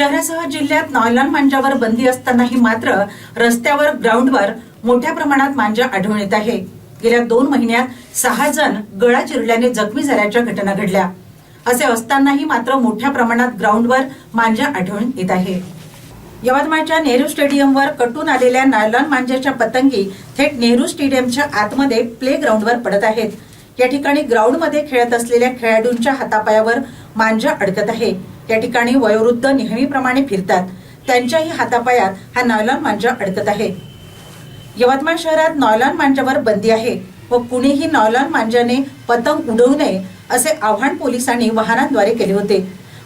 शहरासह जिल्ह्यात नॉयलॉन मांजावर बंदी असतानाही मात्र रस्त्यावर ग्राउंडवर मोठ्या प्रमाणात मांजा आढळून येत आहे. गेल्या दोन महिन्यात सहा जण गळा चिरल्याने जखमी झाल्याच्या घटना घडल्या. असे असतानाही मात्र मोठ्या प्रमाणात ग्राउंडवर मांजा आढळून येत आहे. यवतमाळच्या नेहरू स्टेडियमवर कटून आलेल्या नायलॉन मांजाच्या पतंगी थेट नेहरू स्टेडियमच्या आतमध्ये प्ले ग्राउंडवर पडत आहेत. या ठिकाणी ग्राउंडमध्ये खेळत असलेल्या खेळाडूंच्या हातापायावर मांजा अडकत आहे. या ठिकाणी वयोवृद्ध नेहमीप्रमाणे फिरतात. त्यांच्याही हातापायात हा नॉयलॉन मांजा अडकत आहे. यवतमाळ शहरात नॉयलॉन मांजावर बंदी आहे व कुणीही नॉयलॉन मांजाने पतंग उडवू नये असे आव्हान पोलिसांनी वाहनांद्वारे केले होते.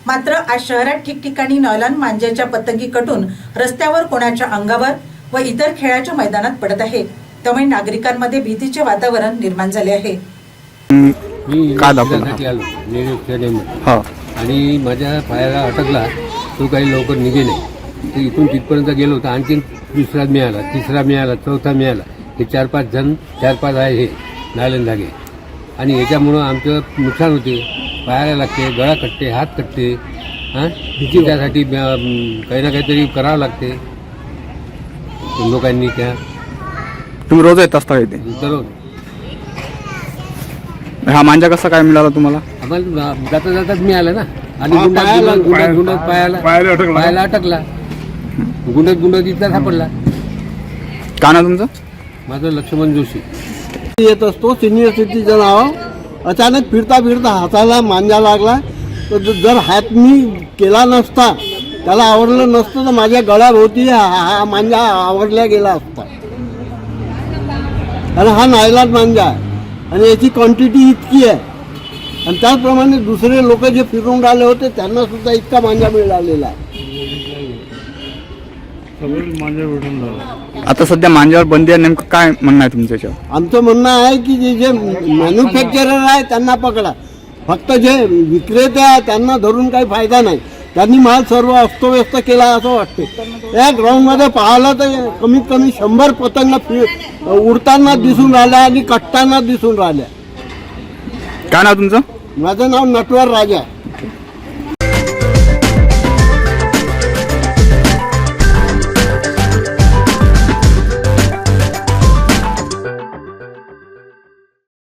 मात्र आज शहरात ठिकठिकाणी नॉयलॉन मांजाच्या पतंगी कटून रस्त्यावर कोणाच्या अंगावर व इतर खेळाच्या मैदानात पडत आहे. त्यामुळे नागरिकांमध्ये भीतीचे वातावरण निर्माण झाले आहे. मी काय दाखवलं? साठी आलो नेहरू स्टेडियममध्ये हा. आणि माझ्या पायाला अटकला तो काही लवकर निघे नाही तर इथून तिथपर्यंत गेलो तर आणखीन दुसरा मिळाला तिसरा मिळाला चौथा मिळाला. हे चार पाच जण चार पाच आहे हे नालन धागे आणि याच्यामुळं आमचं नुकसान होते. पायाला लागते गळा कटते हात कटते हां? त्यासाठी अं, काही ना काहीतरी करावं लागते. लोकांनी त्या तुम्ही रोज येत असता इथे? तर हा मांजा कसा काय मिळाला तुम्हाला? आम्हाला जाता जाताच मिळालं ना. आणि पायाला पायाला अटकला. गुंडात गुंडात इथला सापडला. का ना तुमचं? माझं लक्ष्मण जोशी. येत असतो सिनियर सिटीजन आहो. अचानक फिरता फिरता हाताला मांजा लागला. तर ज- जर हात मी केला नसता त्याला आवडलं नसतं तर माझ्या गळ्याभोवती हा हा मांजा आवरल्या गेला असता. आणि हा नायलाज मांजा आहे. आणि याची क्वांटिटी इतकी आहे. आणि त्याचप्रमाणे दुसरे लोक जे फिरून राहिले होते त्यांना सुद्धा इतका मांजा मिळालेला आहे. आता सध्या मांजावर बंदी आहे नेमकं काय म्हणणं आहे तुमचं याच्यावर आमचं म्हणणं आहे की जे जे मॅन्युफॅक्चरर आहे त्यांना पकडा. फक्त जे विक्रेते आहे त्यांना धरून काही फायदा नाही. त्यांनी माल सर्व अस्तव्यस्त केला असं वाटते या ग्राउंडमध्ये पाहिलं तर कमीत कमी शंभर पतंग फि उडताना दिसून राहिल्या आणि कटताना दिसून राहिल्या. काय नाव तुमचं? माझं नाव नटवर राजा.